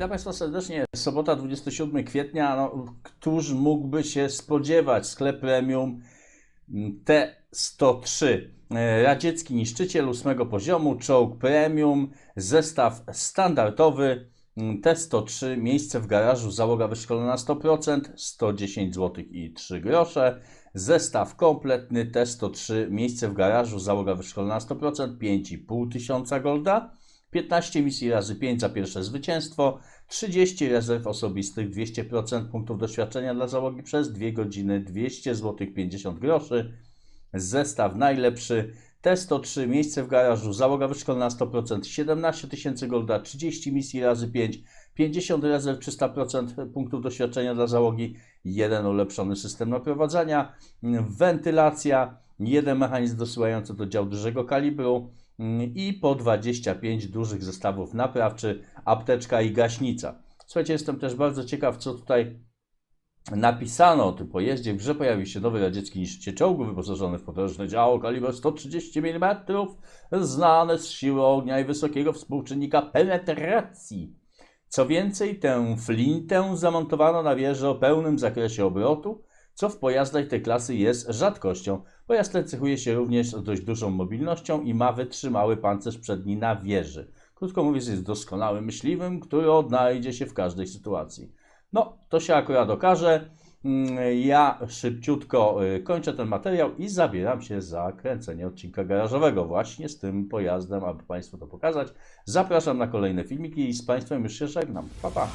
Witam Państwa serdecznie. Sobota 27 kwietnia. No, któż mógłby się spodziewać? Sklep premium mm, T103. E, Radziecki niszczyciel 8 poziomu, czołg premium, zestaw standardowy mm, T103, miejsce w garażu, załoga wyszkolona 100%, 110 zł i 3 grosze. Zestaw kompletny T103, miejsce w garażu, załoga wyszkolona 100%, 5,5 tysiąca golda. 15 misji razy 5 za pierwsze zwycięstwo, 30 rezerw osobistych, 200% punktów doświadczenia dla załogi przez 2 godziny, 200 zł 50 groszy. Zestaw najlepszy, T103, miejsce w garażu, załoga wyszkolona 100%, 17 tysięcy golda, 30 misji razy 5, 50 rezerw, 300% punktów doświadczenia dla załogi, jeden ulepszony system naprowadzania, wentylacja, jeden mechanizm dosyłający do dział dużego kalibru, i po 25 dużych zestawów naprawczy, apteczka i gaśnica. Słuchajcie, jestem też bardzo ciekaw, co tutaj napisano o tym pojeździe. W grze pojawił się nowy radziecki niszczyciel czołgu wyposażony w potężne działo kaliber 130 mm, znane z siły ognia i wysokiego współczynnika penetracji. Co więcej, tę flintę zamontowano na wieży o pełnym zakresie obrotu, co w pojazdach tej klasy jest rzadkością. Pojazd ten cechuje się również dość dużą mobilnością i ma wytrzymały pancerz przedni na wieży. Krótko mówiąc, jest doskonałym myśliwym, który odnajdzie się w każdej sytuacji. No, to się akurat okaże. Mm, Ja szybciutko y, kończę ten materiał i zabieram się za kręcenie odcinka garażowego właśnie z tym pojazdem, aby Państwu to pokazać. Zapraszam na kolejne filmiki i z Państwem już się żegnam. Pa, pa.